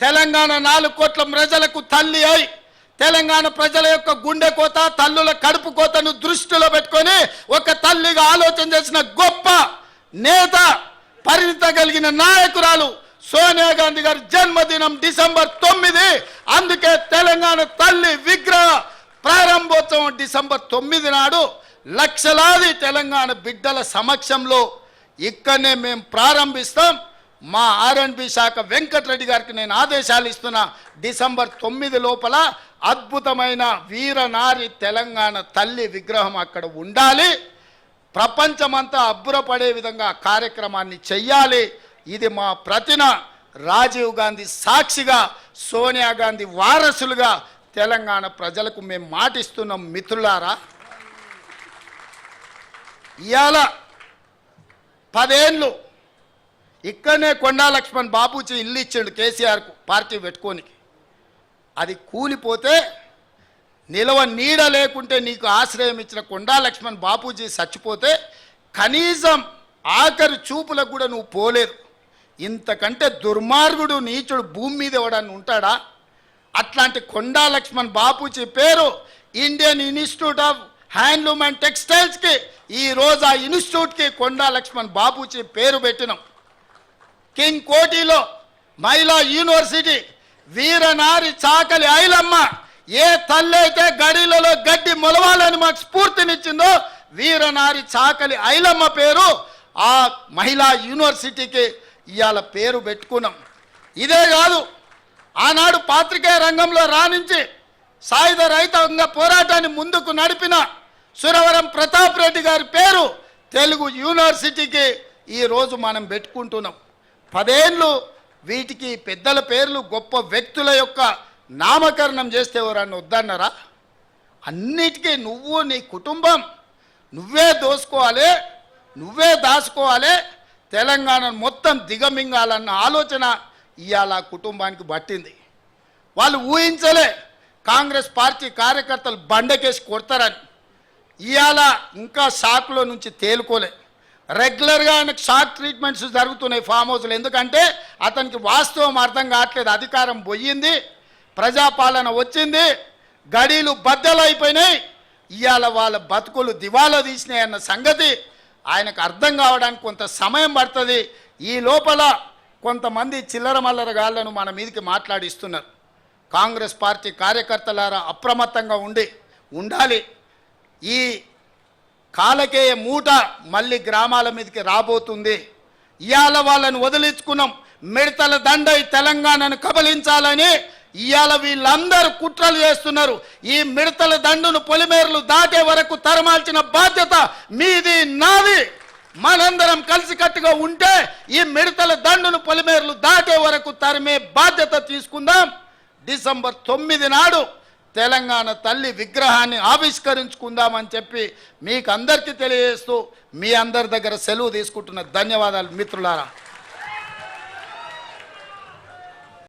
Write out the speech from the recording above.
తెలంగాణ నాలుగు కోట్ల ప్రజలకు తల్లి అయి తెలంగాణ ప్రజల యొక్క గుండె కోత తల్లుల కడుపు కోతను దృష్టిలో పెట్టుకొని ఒక తల్లిగా ఆలోచన చేసిన గొప్ప నేత పరిణిత కలిగిన నాయకురాలు సోనియా గాంధీ గారి జన్మదినం డిసెంబర్ తొమ్మిది. అందుకే తెలంగాణ తల్లి విగ్రహ ప్రారంభోత్సవం డిసెంబర్ తొమ్మిది నాడు లక్షలాది తెలంగాణ బిడ్డల సమక్షంలో ఇక్కడనే మేము ప్రారంభిస్తాం. మా ఆర్ఎన్బి శాఖ వెంకటరెడ్డి గారికి నేను ఆదేశాలు ఇస్తున్నా. డిసెంబర్ తొమ్మిది లోపల అద్భుతమైన వీరనారి తెలంగాణ తల్లి విగ్రహం అక్కడ ఉండాలి. ప్రపంచమంతా అబ్బురపడే విధంగా కార్యక్రమాన్ని చెయ్యాలి. ఇది మా ప్రతిన రాజీవ్ గాంధీ సాక్షిగా సోనియా గాంధీ వారసులుగా తెలంగాణ ప్రజలకు మేము మాటిస్తున్నాం మిత్రులారా. ఇవాళ పదేళ్ళు ఇక్కడనే కొండా లక్ష్మణ్ బాబూజీ ఇల్లు ఇచ్చాడు కేసీఆర్కు పార్టీ పెట్టుకోనికి. అది కూలిపోతే నిలవ నీడ లేకుంటే నీకు ఆశ్రయం ఇచ్చిన కొండా లక్ష్మణ్ బాపూజీ చచ్చిపోతే కనీసం ఆఖరి చూపులకు కూడా నువ్వు పోలేదు. ఇంతకంటే దుర్మార్గుడు నీచుడు భూమి మీద ఎవడని ఉంటాడా? అట్లాంటి కొండా లక్ష్మణ్ బాపూజీ పేరు Indian institute of handloom and టెక్స్టైల్స్కి ఈ రోజు ఆ ఇన్స్టిట్యూట్కి కొండా లక్ష్మణ్ బాపూజీ పేరు పెట్టినాం. కింగ్ కోటిలో మహిళా యూనివర్సిటీ వీరనారి చాకలి ఐలమ్మ ఏ తల్లైతే గడిలలో గడ్డి మొలవాలని మాకు స్ఫూర్తినిచ్చిందో వీరనారి చాకలి ఐలమ్మ పేరు ఆ మహిళా యూనివర్సిటీకి ఇవాళ పేరు పెట్టుకున్నాం. ఇదే కాదు ఆనాడు పాత్రికేయ రంగంలో రాణించి సాయుధ రైతాంగ పోరాటాన్ని ముందుకు నడిపిన సురవరం ప్రతాప్ రెడ్డి గారి పేరు తెలుగు యూనివర్సిటీకి ఈరోజు మనం పెట్టుకుంటున్నాం. పదేళ్ళు వీటికి పెద్దల పేర్లు గొప్ప వ్యక్తుల యొక్క నామకరణం చేస్తే ఎవరన్నా వద్దన్నారా? అన్నిటికీ నువ్వు నీ కుటుంబం నువ్వే దోసుకోవాలి నువ్వే దాచుకోవాలి తెలంగాణ మొత్తం దిగమింగాలన్న ఆలోచన ఇవాళ కుటుంబానికి పట్టింది. వాళ్ళు ఊహించలే కాంగ్రెస్ పార్టీ కార్యకర్తలు బండకేసి కొడతారని. ఇవాళ ఇంకా షాక్లో నుంచి తేలుకోలే. రెగ్యులర్గా ఆయనకు షాక్ ట్రీట్మెంట్స్ జరుగుతున్నాయి ఫామ్ హౌస్లు. ఎందుకంటే అతనికి వాస్తవం అర్థం కావట్లేదు. అధికారం పోయింది ప్రజాపాలన వచ్చింది గడీలు బద్దలైపోయినాయి. ఇవాళ వాళ్ళ బతుకులు దివాలా తీసినాయి అన్న సంగతి ఆయనకు అర్థం కావడానికి కొంత సమయం పడుతుంది. ఈ లోపల కొంతమంది చిల్లర మల్లర మన మీదకి మాట్లాడిస్తున్నారు. కాంగ్రెస్ పార్టీ కార్యకర్తలారా అప్రమత్తంగా ఉండి ఉండాలి. ఈ కాలకేయ మూట మళ్ళీ గ్రామాల మీదకి రాబోతుంది. ఇవాళ వాళ్ళని వదిలించుకున్నాం. మిడతల దండై తెలంగాణను కబలించాలని ఇవాళ వీళ్ళందరూ కుట్రలు చేస్తున్నారు. ఈ మిడతల దండును పొలిమేరలు దాటే వరకు తరమాల్చిన బాధ్యత మీది నాది. మనందరం కలిసికట్టుగా ఉంటే ఈ మిడతల దండును పొలిమేరలు దాటే వరకు తరిమే బాధ్యత తీసుకుందాం. డిసెంబర్ తొమ్మిది నాడు తెలంగాణ తల్లి విగ్రహాన్ని ఆవిష్కరించుకుందామని చెప్పి మీకు అందరికీ తెలియజేస్తూ మీ అందరి దగ్గర సెలవు తీసుకుంటున్న ధన్యవాదాలు మిత్రులారా.